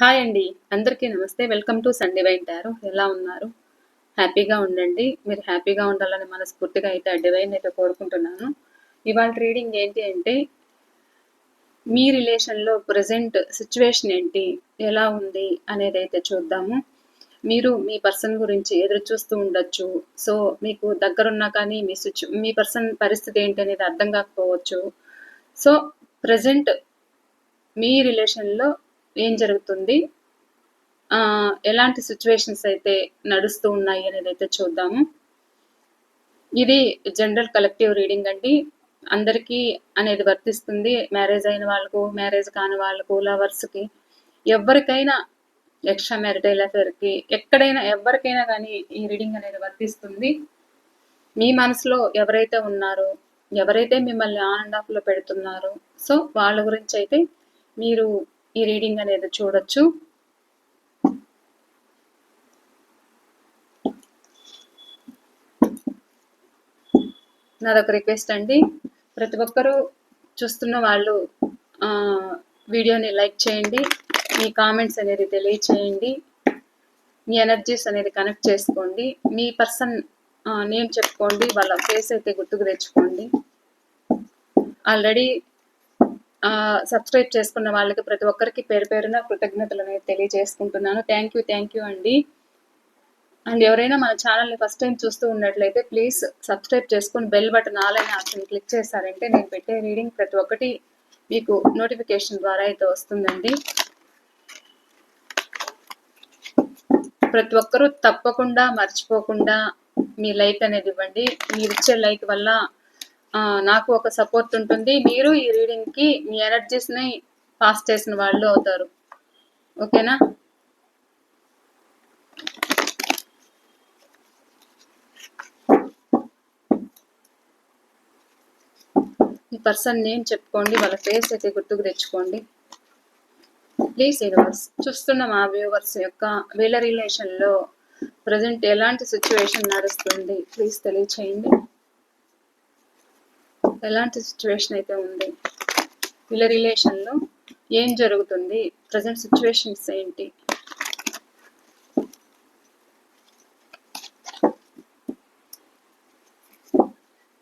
Hi అండి. అందరికీ నమస్తే. Welcome to Sunday wine tarot. ఎలా ఉన్నారు? హ్యాపీగా ఉండండి. మీరు హ్యాపీగా ఉండాలని మనస్ఫూర్తిగా అయితే ఆ డివైన్ అయితే కోరుకుంటున్నాను. ఇవాళ రీడింగ్ ఏంటి అంటే మీ రిలేషన్లో ప్రజెంట్ సిచ్యువేషన్ ఏంటి? ఎలా ఉంది? అనేది అయితే చూద్దాము. మీరు మీ పర్సన్ గురించి ఎదురు చూస్తూ ఉండొచ్చు. సో మీకు దగ్గరున్నా కానీ మీ సిచ్యు మీ పర్సన్ పరిస్థితి ఏంటి అనేది అర్థం కాకపోవచ్చు. సో ప్రజెంట్ మీ రిలేషన్లో ఏం జరుగుతుంది? ఎలాంటి సిచ్యువేషన్స్ అయితే నడుస్తూ ఉన్నాయి అనేది అయితే చూద్దాము. ఇది జనరల్ కలెక్టివ్ రీడింగ్ అండి. అందరికీ అనేది వర్తిస్తుంది. మ్యారేజ్ అయిన వాళ్ళకు మ్యారేజ్ కాని వాళ్ళకు లవర్స్కి ఎవరికైనా ఎక్స్ట్రా మ్యారిటైల్ అఫేర్కి ఎక్కడైనా ఎవరికైనా కానీ ఈ రీడింగ్ అనేది వర్తిస్తుంది. మీ మనసులో ఎవరైతే ఉన్నారో ఎవరైతే మిమ్మల్ని ఆన్ అండ్ ఆఫ్లో పెడుతున్నారో సో వాళ్ళ గురించి అయితే మీరు ఈ రీడింగ్ అనేది చూడొచ్చు. నాదొక రిక్వెస్ట్ అండి. ప్రతి ఒక్కరూ చూస్తున్న వాళ్ళు వీడియోని లైక్ చేయండి. మీ కామెంట్స్ అనేది తెలియచేయండి. మీ ఎనర్జీస్ అనేది కనెక్ట్ చేసుకోండి. మీ పర్సన్ నేమ్ చెప్పుకోండి. వాళ్ళ ఫేస్ అయితే గుర్తుకు తెచ్చుకోండి. ఆల్రెడీ సబ్స్క్రైబ్ చేసుకున్న వాళ్ళకి ప్రతి ఒక్కరికి పేరు పేరున కృతజ్ఞతలు అనేది తెలియజేసుకుంటున్నాను. థ్యాంక్ యూ థ్యాంక్ యూ అండి. అండ్ ఎవరైనా మన ఛానల్ని ఫస్ట్ టైం చూస్తూ ఉన్నట్లయితే ప్లీజ్ సబ్స్క్రైబ్ చేసుకుని బెల్ బటన్ ఆల్ అనే ఆప్షన్ క్లిక్ చేశారంటే నేను పెట్టే రీడింగ్ ప్రతి ఒక్కటి మీకు నోటిఫికేషన్ ద్వారా అయితే వస్తుందండి. ప్రతి ఒక్కరూ తప్పకుండా మర్చిపోకుండా మీ లైక్ అనేది ఇవ్వండి. మీరు ఇచ్చే లైక్ వల్ల నాకు ఒక సపోర్ట్ ఉంటుంది. మీరు ఈ రీడింగ్కి మీ ఎనర్జీస్ని పాస్ చేసిన వాళ్ళు అవుతారు. ఓకేనా? ఈ పర్సన్ నేమ్ చెప్పుకోండి వాళ్ళ ఫేస్ అయితే గుర్తుకు తెచ్చుకోండి. ప్లీజ్ యూనివర్స్ చూస్తున్న మా వ్యూవర్స్ యొక్క వీళ్ళ రిలేషన్లో ప్రజెంట్ ఎలాంటి సిచ్యువేషన్ నడుస్తుంది ప్లీజ్ తెలియచేయండి. ఎలాంటి సిచ్యువేషన్ అయితే ఉంది? వీళ్ళ రిలేషన్లో ఏం జరుగుతుంది? ప్రజెంట్ సిచ్యువేషన్స్ ఏంటి?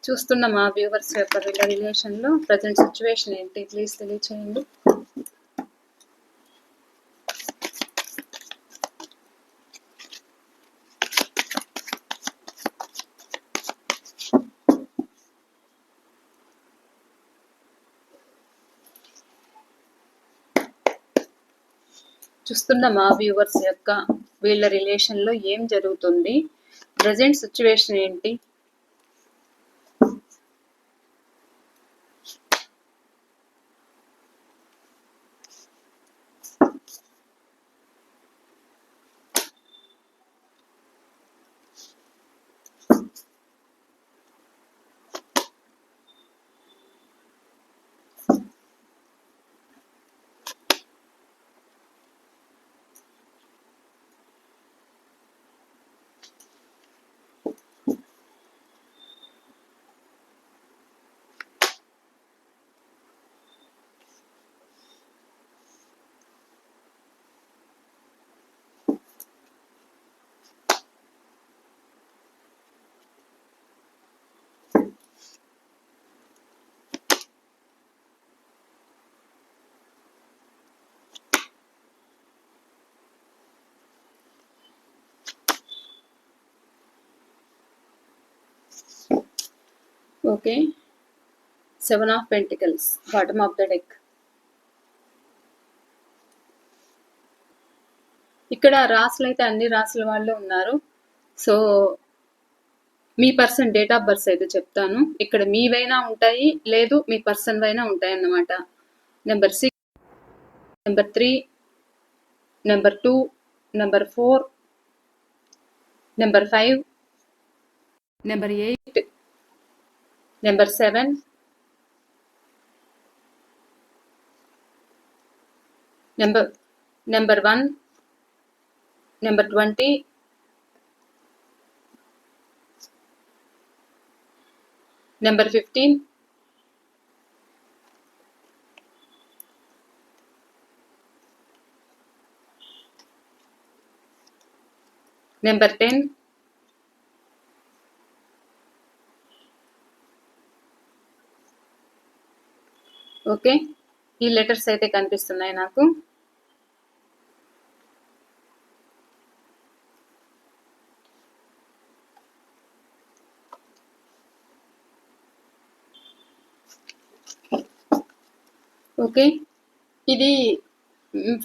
చూస్తున్న మా వ్యూవర్స్ యొక్క వీళ్ళ రిలేషన్లో ప్రజెంట్ సిచ్యువేషన్ ఏంటి? ప్లీజ్ తెలియచేయండి. చూస్తున్న మా వ్యూవర్స్ యొక్క వీళ్ళ రిలేషన్లో ఏం జరుగుతుంది? ప్రజెంట్ సిచ్యువేషన్ ఏంటి? Okay seven of pentacles bottom of the deck ఇక్కడ రాసులు అయితే అన్ని రాసుల వాళ్ళు ఉన్నారు. సో మీ పర్సన్ డేట్ ఆఫ్ బర్త్ అయితే చెప్తాను. ఇక్కడ మీవైనా ఉంటాయి లేదు మీ పర్సన్ వైనా ఉంటాయి అన్నమాట. Number six number three number two number four number five number eight Number seven. Number number one. Number twenty. Number fifteen. Number ten. Okay? ఈ లెటర్స్ అయితే కనిపిస్తున్నాయి నాకు. ఓకే? ఇది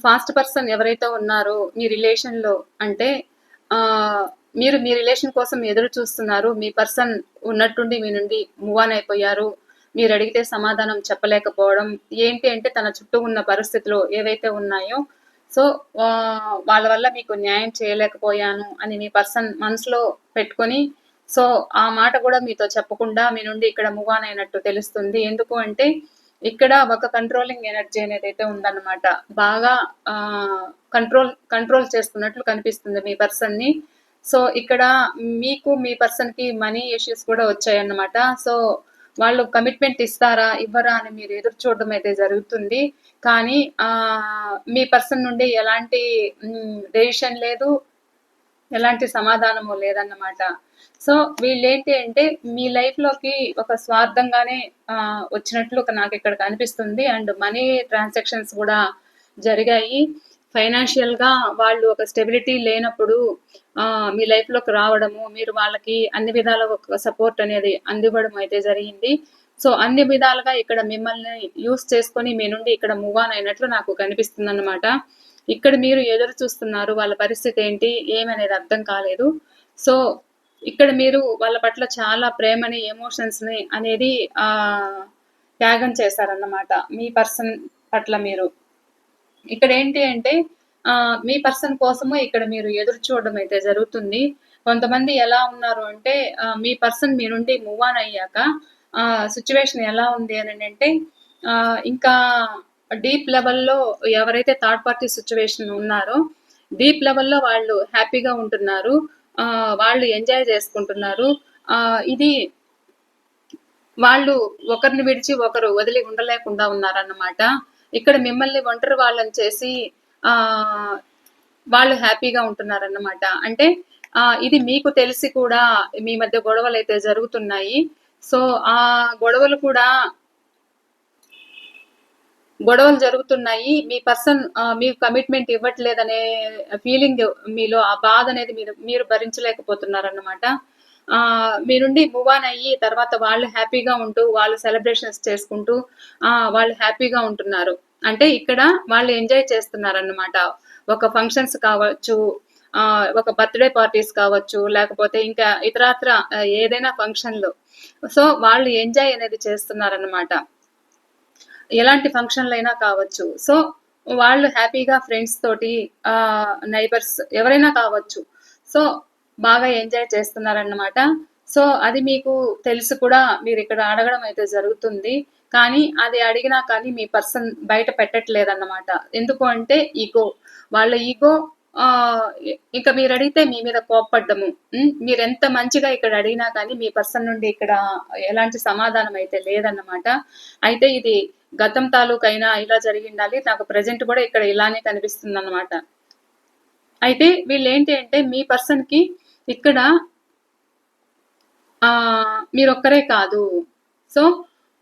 ఫాస్ట్ పర్సన్ ఎవరైతే ఉన్నారో మీ రిలేషన్లో అంటే మీరు మీ రిలేషన్ కోసం ఎదురు చూస్తున్నారు మీ పర్సన్ ఉన్నట్టుండి మీ నుండి మూవ్ ఆన్ అయిపోయారు మీరు అడిగితే సమాధానం చెప్పలేకపోవడం ఏంటి అంటే తన చుట్టూ ఉన్న పరిస్థితులు ఏవైతే ఉన్నాయో సో వాళ్ళ వల్ల మీకు న్యాయం చేయలేకపోయాను అని మీ పర్సన్ మనసులో పెట్టుకొని సో ఆ మాట కూడా మీతో చెప్పకుండా మీ నుండి ఇక్కడ మూవ్ ఆన్ అయినట్టు తెలుస్తుంది. ఎందుకు అంటే ఇక్కడ ఒక కంట్రోలింగ్ ఎనర్జీ అనేది అయితే ఉందన్నమాట. బాగా కంట్రోల్ కంట్రోల్ చేస్తున్నట్లు కనిపిస్తుంది మీ పర్సన్ని. సో ఇక్కడ మీకు మీ పర్సన్కి మనీ ఇష్యూస్ కూడా వచ్చాయన్నమాట. సో వాళ్ళు కమిట్మెంట్ ఇస్తారా ఇవ్వరా అని మీరు ఎదురు చూడడం అయితే జరుగుతుంది. కానీ ఆ మీ పర్సన్ నుండి ఎలాంటి డెసిషన్ లేదు ఎలాంటి సమాధానము లేదన్నమాట. సో వీళ్ళు ఏంటి అంటే మీ లైఫ్లోకి ఒక స్వార్థంగానే ఆ, వచ్చినట్లు నాకు ఇక్కడ కనిపిస్తుంది. అండ్ మనీ ట్రాన్సాక్షన్స్ కూడా జరిగాయి. ఫైనాన్షియల్గా వాళ్ళు ఒక స్టెబిలిటీ లేనప్పుడు మీ లైఫ్లోకి రావడము మీరు వాళ్ళకి అన్ని విధాలుగా ఒక సపోర్ట్ అనేది అందివ్వడం అయితే జరిగింది. సో అన్ని విధాలుగా ఇక్కడ మిమ్మల్ని యూస్ చేసుకొని మీ నుండి ఇక్కడ మూవ్ ఆన్ అయినట్లు నాకు కనిపిస్తుంది అనమాట ఇక్కడ మీరు ఎదురు చూస్తున్నారు వాళ్ళ పరిస్థితి ఏంటి ఏమనేది అర్థం కాలేదు. సో ఇక్కడ మీరు వాళ్ళ పట్ల చాలా ప్రేమని ఎమోషన్స్ని అనేది ఆ త్యాగం చేశారన్నమాట మీ పర్సన్ పట్ల మీరు. ఇక్కడ ఏంటి అంటే మీ పర్సన్ కోసము ఇక్కడ మీరు ఎదురు చూడడం అయితే జరుగుతుంది. కొంతమంది ఎలా ఉన్నారు అంటే మీ పర్సన్ మీ నుండి మూవ్ ఆన్ అయ్యాక సిచ్యువేషన్ ఎలా ఉంది అని అంటే ఆ, ఇంకా డీప్ లెవెల్లో ఎవరైతే థర్డ్ పార్టీ సిచ్యువేషన్ ఉన్నారో డీప్ లెవెల్లో వాళ్ళు హ్యాపీగా ఉంటున్నారు. ఆ, వాళ్ళు ఎంజాయ్ చేసుకుంటున్నారు. ఆ, ఇది వాళ్ళు ఒకరిని విడిచి ఒకరు వదిలి ఉండలేకుండా ఉన్నారన్నమాట. ఇక్కడ మిమ్మల్ని ఒంటరి వాళ్ళని చేసి ఆ వాళ్ళు హ్యాపీగా ఉంటున్నారన్నమాట. అంటే ఆ ఇది మీకు తెలిసి కూడా మీ మధ్య గొడవలు అయితే జరుగుతున్నాయి. సో ఆ గొడవలు కూడా గొడవలు జరుగుతున్నాయి. మీ పర్సన్ మీకు కమిట్మెంట్ ఇవ్వట్లేదనే ఫీలింగ్ మీలో ఆ బాధ అనేది మీరు మీరు భరించలేకపోతున్నారన్నమాట. ఆ మీ నుండి మూవ్ ఆన్ అయ్యి తర్వాత వాళ్ళు హ్యాపీగా ఉంటూ వాళ్ళు సెలబ్రేషన్స్ చేసుకుంటూ ఆ వాళ్ళు హ్యాపీగా ఉంటున్నారు. అంటే ఇక్కడ వాళ్ళు ఎంజాయ్ చేస్తున్నారన్నమాట. ఒక ఫంక్షన్స్ కావచ్చు ఆ ఒక బర్త్డే పార్టీస్ కావచ్చు లేకపోతే ఇంకా ఇతరాత్ర ఏదైనా ఫంక్షన్లు సో వాళ్ళు ఎంజాయ్ అనేది చేస్తున్నారన్నమాట. ఎలాంటి ఫంక్షన్లు అయినా కావచ్చు. సో వాళ్ళు హ్యాపీగా ఫ్రెండ్స్ తోటి నైబర్స్ ఎవరైనా కావచ్చు. సో బాగా ఎంజాయ్ చేస్తున్నారన్నమాట. సో అది మీకు తెలిసి కూడా మీరు ఇక్కడ అడగడం అయితే జరుగుతుంది. కానీ అది అడిగినా కానీ మీ పర్సన్ బయట పెట్టట్లేదన్నమాట. ఎందుకు అంటే ఈగో. వాళ్ళ ఈగో ఆ ఇంకా మీరు అడిగితే మీ మీద కోప్పడ్డము. మీరు ఎంత మంచిగా ఇక్కడ అడిగినా కానీ మీ పర్సన్ నుండి ఇక్కడ ఎలాంటి సమాధానం అయితే లేదన్నమాట. అయితే ఇది గతం తాలూకైనా ఇలా జరిగి ఉండాలి. నాకు ప్రజెంట్ కూడా ఇక్కడ ఇలానే కనిపిస్తుంది అనమాట అయితే వీళ్ళు ఏంటి అంటే మీ పర్సన్కి ఇక్కడ ఆ మీరు ఒక్కరే కాదు. సో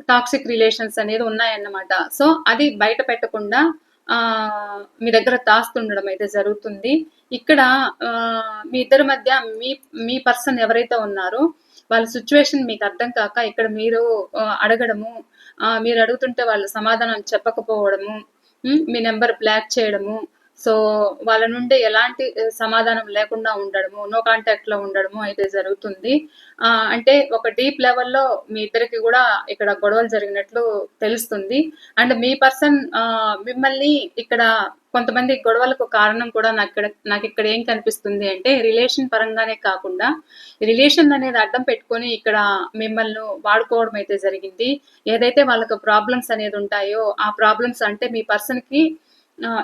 టాక్సిక్ రిలేషన్స్ అనేది ఉన్నాయన్నమాట. సో అది బయట పెట్టకుండా ఆ మీ దగ్గర దాస్తుండడం అయితే జరుగుతుంది. ఇక్కడ ఆ, మీ ఇద్దరి మధ్య మీ మీ పర్సన్ ఎవరైతే ఉన్నారో వాళ్ళ సిచ్యువేషన్ మీకు అర్థం కాక ఇక్కడ మీరు అడగడము మీరు అడుగుతుంటే వాళ్ళు సమాధానం చెప్పకపోవడము మీ నెంబర్ బ్లాక్ చేయడము సో వాళ్ళ నుండి ఎలాంటి సమాధానం లేకుండా ఉండడము నో కాంటాక్ట్లో ఉండడము అయితే జరుగుతుంది. అంటే ఒక డీప్ లెవెల్లో మీ ఇద్దరికి కూడా ఇక్కడ గొడవలు జరిగినట్లు తెలుస్తుంది. అండ్ మీ పర్సన్ మిమ్మల్ని ఇక్కడ కొంతమంది గొడవలకు కారణం కూడా నాకు ఇక్కడ నాకు ఇక్కడ ఏం కనిపిస్తుంది అంటే రిలేషన్ పరంగానే కాకుండా రిలేషన్ అనేది అడ్డం పెట్టుకొని ఇక్కడ మిమ్మల్ని వాడుకోవడం అయితే జరిగింది. ఏదైతే వాళ్ళకు ప్రాబ్లమ్స్ అనేది ఉంటాయో ఆ ప్రాబ్లమ్స్ అంటే మీ పర్సన్కి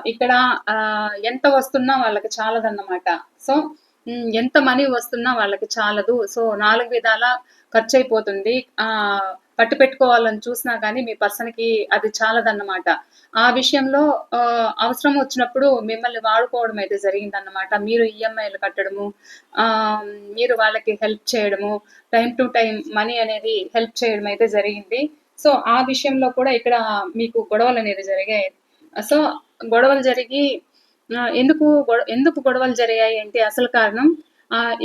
ఇక్కడ ఆ, ఎంత వస్తున్నా వాళ్ళకి చాలదన్నమాట సో ఎంత మనీ వస్తున్నా వాళ్ళకి చాలదు సో నాలుగు విధాల ఖర్చు అయిపోతుంది ఆ పట్టు పెట్టుకోవాలని చూసినా కానీ మీ పర్సన్కి అది చాలదన్నమాట ఆ విషయంలో అవసరం వచ్చినప్పుడు మిమ్మల్ని వాడుకోవడం అయితే జరిగిందన్నమాట. మీరు ఈఎంఐలు కట్టడము, మీరు వాళ్ళకి హెల్ప్ చేయడము, టైం టు టైం మనీ అనేది హెల్ప్ చేయడం అయితే జరిగింది. సో, ఆ విషయంలో కూడా ఇక్కడ మీకు గొడవలు అనేది జరిగాయి. సో, గొడవలు జరిగి ఎందుకు గొడ ఎందుకు గొడవలు జరిగాయి అంటే అసలు కారణం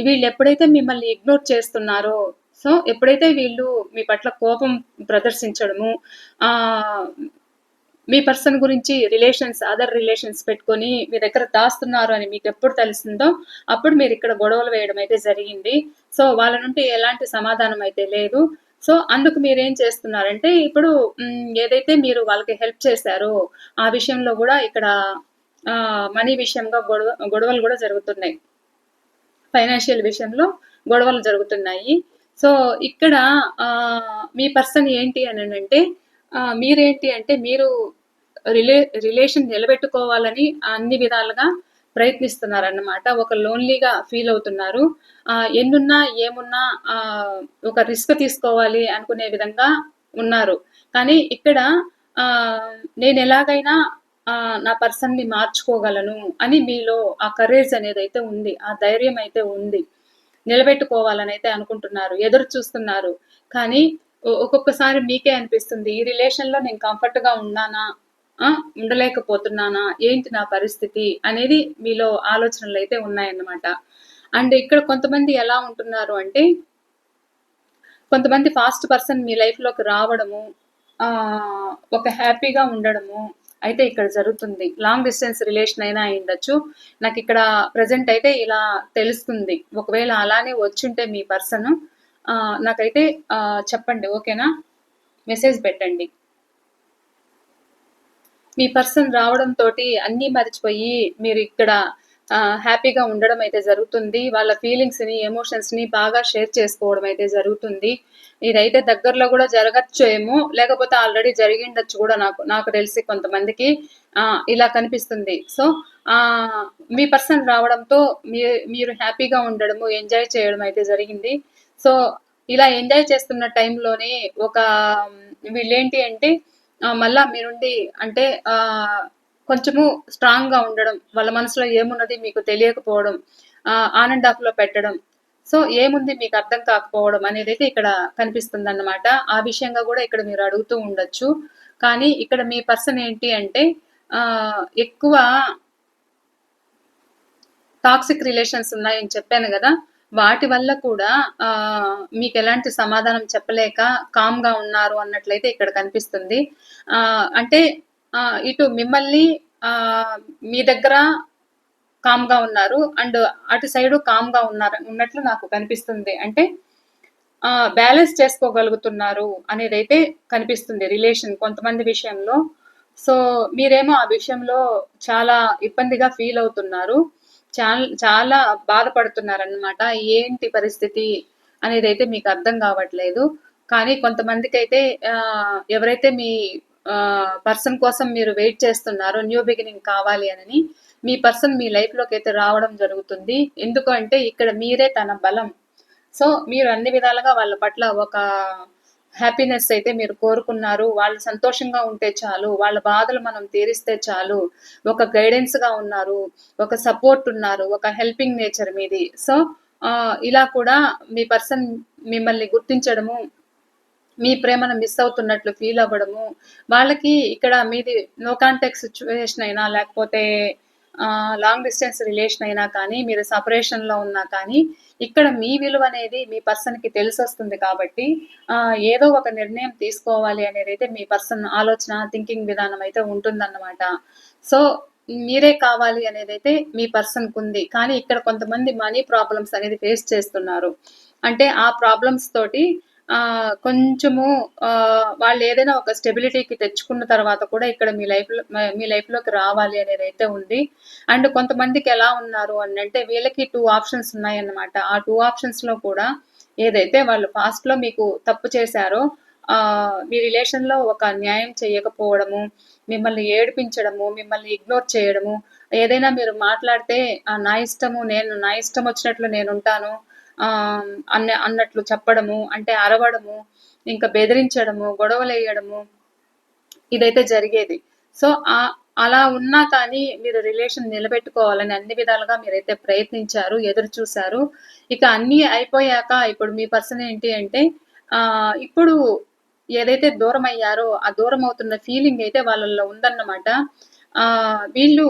వీళ్ళు ఎప్పుడైతే మిమ్మల్ని ఇగ్నోర్ చేస్తున్నారో, సో, ఎప్పుడైతే వీళ్ళు మీ పట్ల కోపం ప్రదర్శించడము, మీ పర్సన్ గురించి రిలేషన్స్, అదర్ రిలేషన్స్ పెట్టుకొని మీ దగ్గర దాస్తున్నారు అని మీకు ఎప్పుడు తెలిసిందో, అప్పుడు మీరు ఇక్కడ గొడవలు వేయడం అయితే జరిగింది. సో, వాళ్ళ నుండి ఎలాంటి సమాధానం అయితే లేదు. సో, అందుకు మీరేం చేస్తున్నారంటే ఇప్పుడు ఏదైతే మీరు వాళ్ళకి హెల్ప్ చేశారో, ఆ విషయంలో కూడా ఇక్కడ మనీ విషయంగా గొడవ గొడవలు కూడా జరుగుతున్నాయి. ఫైనాన్షియల్ విషయంలో గొడవలు జరుగుతున్నాయి. సో, ఇక్కడ మీ పర్సన్ ఏంటి అని అంటే మీరేంటి అంటే మీరు రిలే రిలేషన్ నిలబెట్టుకోవాలని అన్ని విధాలుగా ప్రయత్నిస్తున్నారన్నమాట. ఒక లోన్‌లీగా ఫీల్ అవుతున్నారు. ఎన్నున్నా, ఏమున్నా ఒక రిస్క్ తీసుకోవాలి అనుకునే విధంగా ఉన్నారు. కానీ ఇక్కడ నేను ఎలాగైనా నా పర్సన్‌ని మార్చుకోగలను అని మీలో ఆ కరేజ్ అనేది అయితే ఉంది. ఆ ధైర్యం అయితే ఉంది. నిలబెట్టుకోవాలని అయితే అనుకుంటున్నారు. ఎదురు చూస్తున్నారు. కానీ ఒక్కొక్కసారి మీకే అనిపిస్తుంది. ఈ రిలేషన్‌లో నేను కంఫర్ట్‌గా ఉన్నానా? ఆ! ఉండలేకపోతున్నానా? ఏంటి నా పరిస్థితి? అనేది మీలో ఆలోచనలు అయితే ఉన్నాయన్నమాట. అండ్ ఇక్కడ కొంతమంది ఎలా ఉంటున్నారు అంటే కొంతమంది ఫాస్ట్ పర్సన్ మీ లైఫ్‌లోకి రావడము, ఒక హ్యాపీగా ఉండడము అయితే ఇక్కడ జరుగుతుంది. లాంగ్ డిస్టెన్స్ రిలేషన్ అయినా అయ్యుండొచ్చు. ఇక్కడ ప్రజెంట్ అయితే ఇలా తెలుస్తుంది. ఒకవేళ అలానే వచ్చుంటే మీ పర్సన్ నాకైతే చెప్పండి. ఓకేనా? మెసేజ్ పెట్టండి. మీ పర్సన్ రావడంతో అన్నీ మరిచిపోయి మీరు ఇక్కడ హ్యాపీగా ఉండడం అయితే జరుగుతుంది. వాళ్ళ ఫీలింగ్స్‌ని, ఎమోషన్స్‌ని బాగా షేర్ చేసుకోవడం అయితే జరుగుతుంది. ఇదైతే దగ్గరలో కూడా జరగచ్చు ఏమో లేకపోతే ఆల్రెడీ జరిగిండొచ్చు కూడా నాకు నాకు తెలిసి కొంతమందికి ఇలా కనిపిస్తుంది. సో, మీ పర్సన్ రావడంతో మీ మీరు హ్యాపీగా ఉండడము, ఎంజాయ్ చేయడం అయితే జరిగింది. సో, ఇలా ఎంజాయ్ చేస్తున్న టైంలోనే ఒక వీళ్ళేంటి అంటే మళ్ళా మీరుండి అంటే ఆ కొంచెము స్ట్రాంగ్‌గా ఉండడం, వాళ్ళ మనసులో ఏమున్నది మీకు తెలియకపోవడం, ఆహ్, ఆన్ అండ్ పెట్టడం. సో, ఏముంది మీకు అర్థం కాకపోవడం అనేదైతే ఇక్కడ కనిపిస్తుంది అన్నమాట ఆ విషయంగా కూడా ఇక్కడ మీరు అడుగుతూ ఉండొచ్చు. కానీ ఇక్కడ మీ పర్సన్ ఏంటి అంటే ఎక్కువ టాక్సిక్ రిలేషన్స్ ఉన్నాయని చెప్పాను కదా వాటి వల్ల కూడా మీకు ఎలాంటి సమాధానం చెప్పలేక కామ్‌గా ఉన్నారు అన్నట్లయితే ఇక్కడ కనిపిస్తుంది. అంటే ఇటు మిమ్మల్ని మీ దగ్గర కామ్‌గా ఉన్నారు. అండ్ అటు సైడు కామ్‌గా ఉన్నారు ఉన్నట్లు నాకు కనిపిస్తుంది. అంటే బ్యాలెన్స్ చేసుకోగలుగుతున్నారు అనేది అయితే కనిపిస్తుంది రిలేషన్ కొంతమంది విషయంలో. సో, మీరేమో ఆ విషయంలో చాలా ఇబ్బందిగా ఫీల్ అవుతున్నారు. చాలా చాలా బాధపడుతున్నారనమాట ఏంటి పరిస్థితి అనేది అయితే మీకు అర్థం కావట్లేదు కానీ కొంతమందికి అయితే ఎవరైతే మీ పర్సన్ కోసం మీరు వెయిట్ చేస్తున్నారో న్యూ బిగినింగ్ కావాలి అని మీ పర్సన్ మీ లైఫ్‌లోకైతే రావడం జరుగుతుంది. ఎందుకంటే ఇక్కడ మీరే తన బలం. సో, మీరు అన్ని విధాలుగా వాళ్ళ పట్ల ఒక హ్యాపీనెస్ అయితే మీరు కోరుకున్నారు. వాళ్ళు సంతోషంగా ఉంటే చాలు. వాళ్ళ బాధలు మనం తీరిస్తే చాలు. ఒక గైడెన్స్‌గా ఉన్నారు. ఒక సపోర్ట్ ఉన్నారు. ఒక హెల్పింగ్ నేచర్ మీది. సో, ఇలా కూడా మీ పర్సన్ మిమ్మల్ని గుర్తించడము, మీ ప్రేమను మిస్ అవుతున్నట్లు ఫీల్ అవ్వడము, వాళ్ళకి ఇక్కడ మీది నో కాంటాక్ట్ సిచ్యువేషన్ అయినా లేకపోతే లాంగ్ డిస్టెన్స్ రిలేషన్ అయినా కానీ, మీరు సపరేషన్లో ఉన్నా కానీ, ఇక్కడ మీ విలువ అనేది మీ పర్సన్‌కి తెలిసొస్తుంది కాబట్టి ఏదో ఒక నిర్ణయం తీసుకోవాలి అనేది అయితే మీ పర్సన్ ఆలోచన, థింకింగ్ విధానం అయితే ఉంటుందన్నమాట. సో, మీరే కావాలి అనేది అయితే మీ పర్సన్‌కుంది. కానీ ఇక్కడ కొంతమంది మనీ ప్రాబ్లమ్స్ అనేది ఫేస్ చేస్తున్నారు. అంటే ఆ ప్రాబ్లమ్స్ తోటి కొంచెము వాళ్ళు ఏదైనా ఒక స్టెబిలిటీకి తెచ్చుకున్న తర్వాత కూడా ఇక్కడ మీ లైఫ్‌లో మీ లైఫ్‌లోకి రావాలి అనేది అయితే ఉంది. అండ్ కొంతమందికి ఎలా ఉన్నారు అని అంటే వీళ్ళకి టూ ఆప్షన్స్ ఉన్నాయన్నమాట. ఆ టూ ఆప్షన్స్‌లో కూడా ఏదైతే వాళ్ళు పాస్ట్‌లో మీకు తప్పు చేశారో మీ రిలేషన్‌లో ఒక న్యాయం చేయకపోవడము, మిమ్మల్ని ఏడిపించడము, మిమ్మల్ని ఇగ్నోర్ చేయడము, ఏదైనా మీరు మాట్లాడితే నా ఇష్టము నేను నా ఇష్టం వచ్చినట్లు నేను ఉంటాను అన్న అన్నట్లు చెప్పడము, అంటే అరవడము, ఇంకా బెదిరించడము, గొడవలేయడము ఇదైతే జరిగేది. సో ఆ అలా ఉన్నా కానీ మీరు రిలేషన్ నిలబెట్టుకోవాలని అన్ని విధాలుగా మీరైతే ప్రయత్నించారు ఎదురు చూశారు ఇక అన్నీ అయిపోయాక ఇప్పుడు మీ పర్సన్ ఏంటి అంటే ఆ ఇప్పుడు ఏదైతే దూరం అయ్యారో ఆ దూరం అవుతున్న ఫీలింగ్ అయితే వాళ్ళల్లో ఉందన్నమాట ఆ వీళ్ళు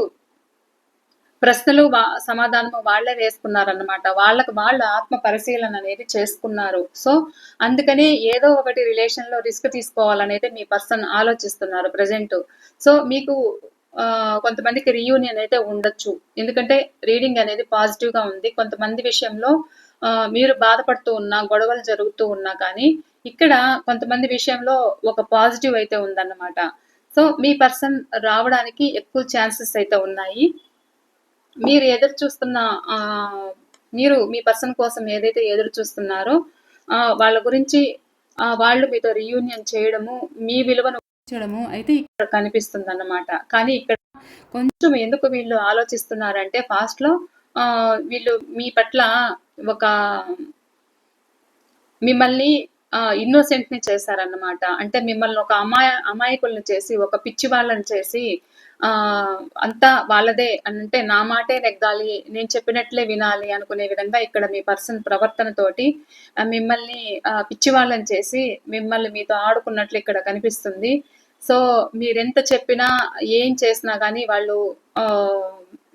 ప్రశ్నలు సమాధానము వాళ్ళే వేసుకున్నారన్నమాట. వాళ్ళకు వాళ్ళ ఆత్మ పరిశీలన అనేది చేసుకున్నారు. సో అందుకనే ఏదో ఒకటి రిలేషన్లో రిస్క్ తీసుకోవాలనేది మీ పర్సన్ ఆలోచిస్తున్నారు ప్రజెంట్ సో మీకు ఆ, కొంతమందికి రీయూనియన్ అయితే ఉండొచ్చు. ఎందుకంటే రీడింగ్ అనేది పాజిటివ్గా ఉంది. కొంతమంది విషయంలో మీరు బాధపడుతూ ఉన్నా గొడవలు జరుగుతూ ఉన్నా కానీ ఇక్కడ కొంతమంది విషయంలో ఒక పాజిటివ్ అయితే ఉందన్నమాట. సో మీ పర్సన్ రావడానికి ఎక్కువ ఛాన్సెస్ అయితే ఉన్నాయి. మీరు ఎదురు చూస్తున్న ఆ, మీరు మీ పర్సన్ కోసం ఏదైతే ఎదురు చూస్తున్నారో వాళ్ళ గురించి వాళ్ళు మీతో రీయూనియన్ చేయడము మీ విలువను పెంచడము అయితే ఇక్కడ కనిపిస్తుంది అన్నమాట కానీ ఇక్కడ కొంచెం ఎందుకు వీళ్ళు ఆలోచిస్తున్నారంటే ఫాస్ట్లో ఆ, వీళ్ళు మీ పట్ల ఒక మిమ్మల్ని ఇన్నోసెంట్ని చేశారన్నమాట. అంటే మిమ్మల్ని ఒక అమాయ అమాయకుల్ని చేసి ఒక పిచ్చి వాళ్ళని చేసి అంతా వాళ్ళదే అంటే నా మాటే నెగ్గాలి నేను చెప్పినట్లే వినాలి అనుకునే విధంగా ఇక్కడ మీ పర్సన్ ప్రవర్తనతోటి మిమ్మల్ని పిచ్చివాళ్ళని చేసి మిమ్మల్ని మీతో ఆడుకున్నట్లు ఇక్కడ కనిపిస్తుంది. సో మీరెంత చెప్పినా ఏం చేసినా కానీ వాళ్ళు ఆ,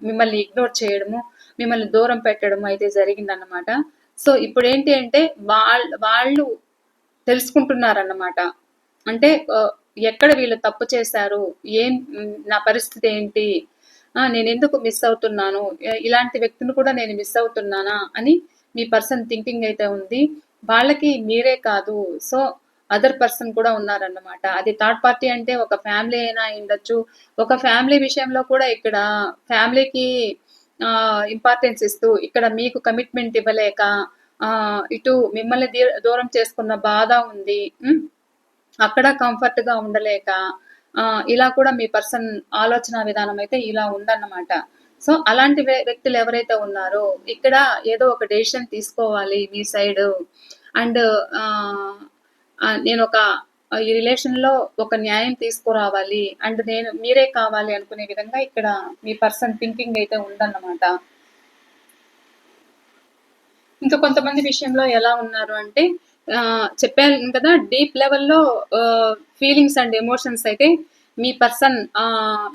మిమ్మల్ని ఇగ్నోర్ చేయడము మిమ్మల్ని దూరం పెట్టడం అయితే జరిగిందన్నమాట. సో ఇప్పుడు ఏంటి అంటే వాళ్ళ వాళ్ళు తెలుసుకుంటున్నారన్నమాట. అంటే ఎక్కడ వీళ్ళు తప్పు చేశారు? ఏం నా పరిస్థితి ఏంటి? ఆ, నేను ఎందుకు మిస్ అవుతున్నాను ఇలాంటి వ్యక్తిని కూడా నేను మిస్ అవుతున్నానా? అని మీ పర్సన్ థింకింగ్ అయితే ఉంది. వాళ్ళకి మీరే కాదు. సో అదర్ పర్సన్ కూడా ఉన్నారన్నమాట. అది థర్డ్ పార్టీ అంటే ఒక ఫ్యామిలీ అయినా ఉండొచ్చు. ఒక ఫ్యామిలీ విషయంలో కూడా ఇక్కడ ఫ్యామిలీకి ఇంపార్టెన్స్ ఇస్తూ ఇక్కడ మీకు కమిట్మెంట్ ఇవ్వలేక ఆ, ఇటు మిమ్మల్ని దీ- దూరం చేసుకున్న బాధ ఉంది. అక్కడ కంఫర్ట్గా ఉండలేక ఆ, ఇలా కూడా మీ పర్సన్ ఆలోచన విధానం అయితే ఇలా ఉందన్నమాట. సో అలాంటి వ్య- వ్యక్తులు ఎవరైతే ఉన్నారో ఇక్కడ ఏదో ఒక డెసిషన్ తీసుకోవాలి మీ సైడ్ అండ్ నేను ఒక ఈ రిలేషన్లో ఒక న్యాయం తీసుకురావాలి. అండ్ నేను మీరే కావాలి అనుకునే విధంగా ఇక్కడ మీ పర్సన్ థింకింగ్ అయితే ఉందన్నమాట. ఇంకా కొంతమంది విషయంలో ఎలా ఉన్నారు అంటే చెప్పాను కదా డీప్ లెవెల్లో ఫీలింగ్స్ అండ్ ఎమోషన్స్ అయితే మీ పర్సన్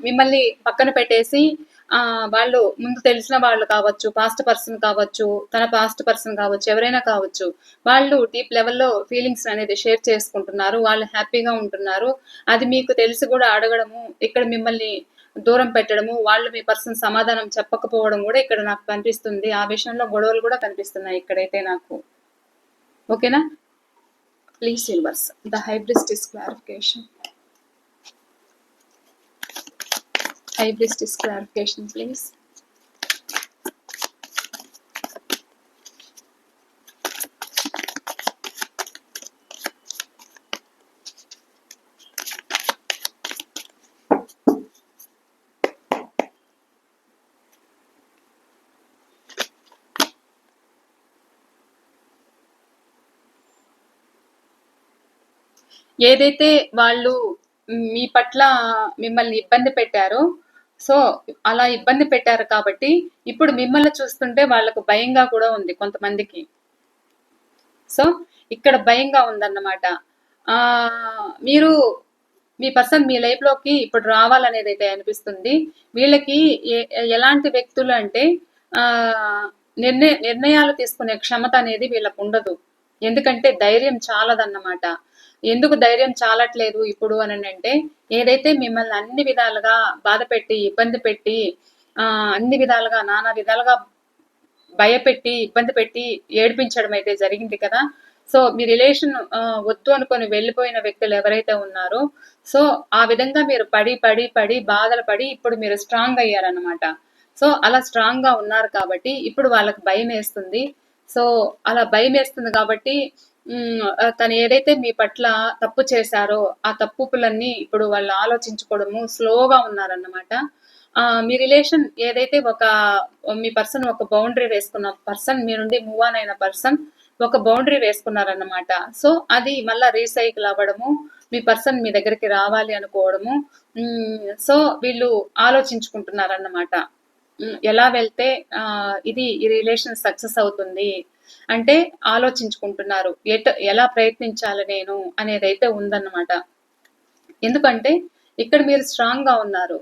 మిమ్మల్ని పక్కన పెట్టేసి వాళ్ళు ముందు తెలిసిన వాళ్ళు కావచ్చు పాస్ట్ పర్సన్ కావచ్చు తన పాస్ట్ పర్సన్ కావచ్చు ఎవరైనా కావచ్చు వాళ్ళు డీప్ లెవెల్లో ఫీలింగ్స్ అనేది షేర్ చేసుకుంటున్నారు వాళ్ళు హ్యాపీగా ఉంటున్నారు. అది మీకు తెలిసి కూడా అడగడము ఇక్కడ మిమ్మల్ని దూరం పెట్టడము వాళ్ళు మీ పర్సన్ సమాధానం చెప్పకపోవడం కూడా ఇక్కడ నాకు కనిపిస్తుంది. ఆ విషయంలో గొడవలు కూడా కనిపిస్తున్నాయి ఇక్కడైతే నాకు. ఓకేనా? Least inverse. The hybrid is clarification. Hybrid is clarification, please. ఏదైతే వాళ్ళు మీ పట్ల మిమ్మల్ని ఇబ్బంది పెట్టారో సో అలా ఇబ్బంది పెట్టారు కాబట్టి ఇప్పుడు మిమ్మల్ని చూస్తుంటే వాళ్ళకు భయంగా కూడా ఉంది కొంతమందికి. సో ఇక్కడ భయంగా ఉందన్నమాట. ఆ మీరు మీ పర్సన్ మీ లైఫ్లోకి ఇప్పుడు రావాలనేది అయితే అనిపిస్తుంది. వీళ్ళకి ఏ- ఎలాంటి వ్యక్తులు అంటే ఆ నిర్ణయ నిర్ణయాలు తీసుకునే క్షమత అనేది వీళ్ళకు ఉండదు. ఎందుకంటే ధైర్యం చాలదన్నమాట. ఎందుకు ధైర్యం చాలట్లేదు ఇప్పుడు అని అంటే ఏదైతే మిమ్మల్ని అన్ని విధాలుగా బాధ పెట్టి ఇబ్బంది పెట్టి అన్ని విధాలుగా నానా విధాలుగా భయపెట్టి ఇబ్బంది పెట్టి ఏడిపించడం అయితే జరిగింది కదా. సో మీ రిలేషన్ వద్దు అనుకొని వెళ్ళిపోయిన వ్యక్తులు ఎవరైతే ఉన్నారో సో ఆ విధంగా మీరు పడి పడి పడి బాధలు పడి ఇప్పుడు మీరు స్ట్రాంగ్ అయ్యారన్నమాట. సో అలా స్ట్రాంగ్గా ఉన్నారు కాబట్టి ఇప్పుడు వాళ్ళకి భయం వేస్తుంది. సో అలా భయం వేస్తుంది కాబట్టి తను ఏదైతే మీ పట్ల తప్పు చేశారో ఆ తప్పులన్నీ ఇప్పుడు వాళ్ళు ఆలోచించుకోవడము స్లోగా ఉన్నారన్నమాట. మీ రిలేషన్ ఏదైతే ఒక మీ పర్సన్ ఒక బౌండరీ వేసుకున్న పర్సన్ మీ నుండి మూవ్ ఆన్ అయిన పర్సన్ ఒక బౌండరీ వేసుకున్నారన్నమాట. సో అది మళ్ళా రీసైకిల్ అవ్వడము మీ పర్సన్ మీ దగ్గరికి రావాలి అనుకోవడము సో వీళ్ళు ఆలోచించుకుంటున్నారన్నమాట. ఎలా వెళ్తే ఇది ఈ రిలేషన్ సక్సెస్ అవుతుంది అంటే ఆలోచించుకుంటున్నారు ఎట ఎలా ప్రయత్నించాలి నేను అనేది అయితే ఉందన్నమాట. ఎందుకంటే ఇక్కడ మీరు స్ట్రాంగ్గా ఉన్నారు.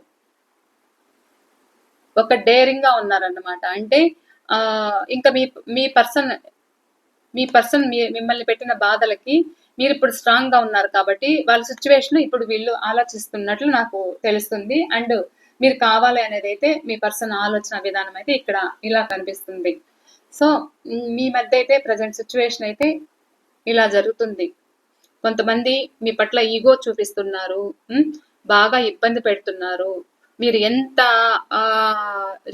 ఒక డేరింగ్గా ఉన్నారన్నమాట. అంటే ఆ ఇంకా మీ మీ పర్సన్ మీ పర్సన్ మీ మిమ్మల్ని పెట్టిన బాధలకి మీరు ఇప్పుడు స్ట్రాంగ్గా ఉన్నారు కాబట్టి వాళ్ళ సిచ్యువేషన్ ఇప్పుడు వీళ్ళు ఆలోచిస్తున్నట్లు నాకు తెలుస్తుంది. అండ్ మీరు కావాలి అనేది అయితే మీ పర్సన్ ఆలోచన విధానం అయితే ఇక్కడ ఇలా కనిపిస్తుంది. సో మీ మధ్య అయితే ప్రజెంట్ సిచ్యువేషన్ అయితే ఇలా జరుగుతుంది. కొంతమంది మీ పట్ల ఈగో చూపిస్తున్నారు బాగా ఇబ్బంది పెడుతున్నారు. మీరు ఎంత ఆ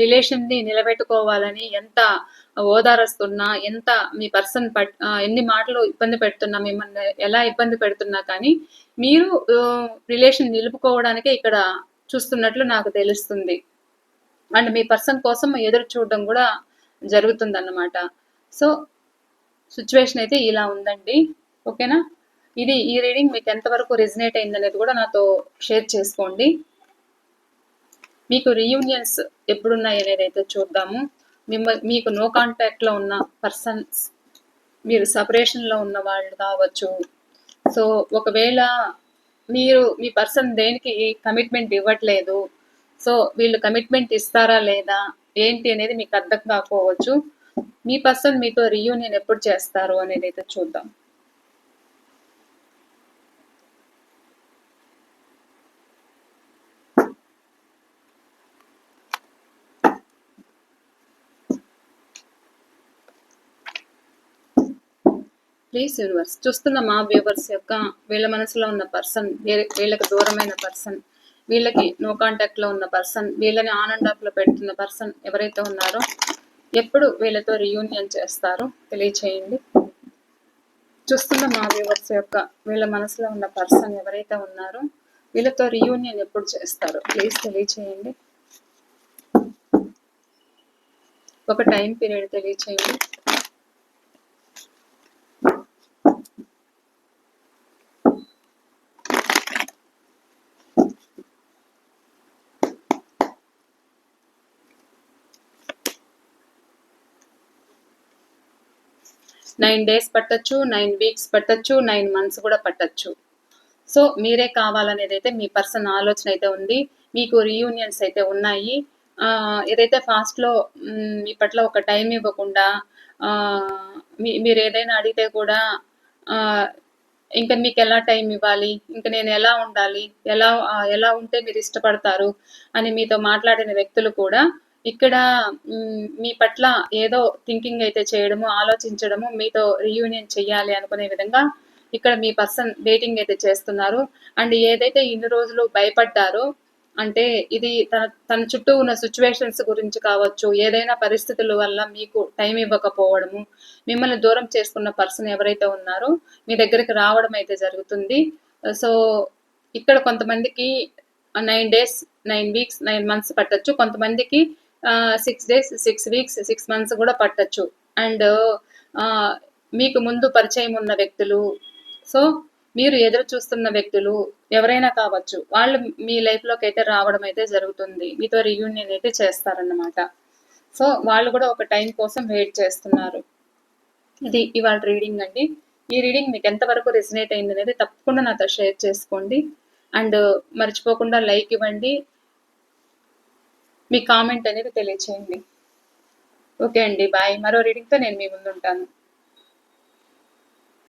రిలేషన్ని నిలబెట్టుకోవాలని ఎంత ఓదారస్తున్నా ఎంత మీ పర్సన్ పట్ ఎన్ని మాటలు ఇబ్బంది పెడుతున్నా మిమ్మల్ని ఎలా ఇబ్బంది పెడుతున్నా కానీ మీరు రిలేషన్ నిలుపుకోవడానికే ఇక్కడ చూస్తున్నట్లు నాకు తెలుస్తుంది. అండ్ మీ పర్సన్ కోసం ఎదురు చూడడం కూడా జరుగుతుంది అన్నమాట సో సిచ్యువేషన్ అయితే ఇలా ఉందండి. ఓకేనా? ఇది ఈ రీడింగ్ మీకు ఎంతవరకు రెజినేట్ అయింది అనేది కూడా నాతో షేర్ చేసుకోండి. మీకు రీయూనియన్స్ ఎప్పుడున్నాయి అనేది అయితే చూద్దాము. మిమ్మ మీకు నో కాంటాక్ట్లో ఉన్న పర్సన్స్ మీరు సపరేషన్లో ఉన్న వాళ్ళు కావచ్చు. సో ఒకవేళ మీరు మీ పర్సన్ దేనికి కమిట్మెంట్ ఇవ్వట్లేదు సో వీళ్ళు కమిట్మెంట్ ఇస్తారా లేదా ఏంటి అనేది మీకు అర్థం కాకపోవచ్చు. మీ పర్సన్ మీతో రీయూనియన్ ఎప్పుడు చేస్తారు అనేది అయితే చూద్దాం. ప్లీజ్ యూనివర్స్ చూస్తున్న మా వ్యూవర్స్ యొక్క వీళ్ళ మనసులో ఉన్న పర్సన్ వీళ్ళకి దూరమైన పర్సన్ వీళ్ళకి నో కాంటాక్ట్లో ఉన్న పర్సన్ వీళ్ళని ఆన్ అండ్ ఆఫ్లో పెడుతున్న పర్సన్ ఎవరైతే ఉన్నారో ఎప్పుడు వీళ్ళతో రియూనియన్ చేస్తారో తెలియచేయండి. చూస్తున్న మా వ్యూవర్స్ యొక్క వీళ్ళ మనసులో ఉన్న పర్సన్ ఎవరైతే ఉన్నారో వీళ్ళతో రియూనియన్ ఎప్పుడు చేస్తారో ప్లీజ్ తెలియచేయండి. ఒక టైం పీరియడ్ తెలియచేయండి. నైన్ డేస్ పట్టచ్చు నైన్ వీక్స్ పట్టచ్చు నైన్ మంత్స్ కూడా పట్టచ్చు. సో మీరే కావాలనేది అయితే మీ పర్సన్ ఆలోచన అయితే ఉంది. మీకు రీయూనియన్స్ అయితే ఉన్నాయి. ఆ, ఏదైతే ఫాస్ట్లో మీ పట్ల ఒక టైం ఇవ్వకుండా ఆ, మీ మీరు ఏదైనా అడిగితే కూడా ఇంకా మీకు ఎలా టైం ఇవ్వాలి? ఇంకా నేను ఎలా ఉండాలి? ఎలా ఎలా ఉంటే మీరు ఇష్టపడతారు? అని మీతో మాట్లాడిన వ్యక్తులు కూడా ఇక్కడ మీ పట్ల ఏదో థింకింగ్ అయితే చేయడము ఆలోచించడము మీతో రియూనియన్ చేయాలి అనుకునే విధంగా ఇక్కడ మీ పర్సన్ వెయిటింగ్ అయితే చేస్తున్నారు. అండ్ ఏదైతే ఇన్ని రోజులు భయపడ్డారో అంటే ఇది తన తన చుట్టూ ఉన్న సిచ్యువేషన్స్ గురించి కావచ్చు ఏదైనా పరిస్థితుల వల్ల మీకు టైం ఇవ్వకపోవడము మిమ్మల్ని దూరం చేసుకున్న పర్సన్ ఎవరైతే ఉన్నారో మీ దగ్గరికి రావడం అయితే జరుగుతుంది. సో ఇక్కడ కొంతమందికి nine days nine weeks nine months పట్టచ్చు. కొంతమందికి six days six weeks six months కూడా పట్టచ్చు. అండ్ మీకు ముందు పరిచయం ఉన్న వ్యక్తులు సో మీరు ఎదురు చూస్తున్న వ్యక్తులు ఎవరైనా కావచ్చు వాళ్ళు మీ లైఫ్లోకి అయితే రావడం అయితే జరుగుతుంది. మీతో రీయూనియన్ అయితే చేస్తారన్నమాట. సో వాళ్ళు కూడా ఒక టైం కోసం వెయిట్ చేస్తున్నారు. ఇది ఇవాళ రీడింగ్ అండి. ఈ రీడింగ్ మీకు ఎంతవరకు రెసినేట్ అయింది అనేది తప్పకుండా నాతో షేర్ చేసుకోండి. అండ్ మర్చిపోకుండా లైక్ ఇవ్వండి. మీ కామెంట్ అనేది తెలియచేయండి. ఓకే అండి బాయ్ మరో రీడింగ్తో నేను మీ ముందు ఉంటాను.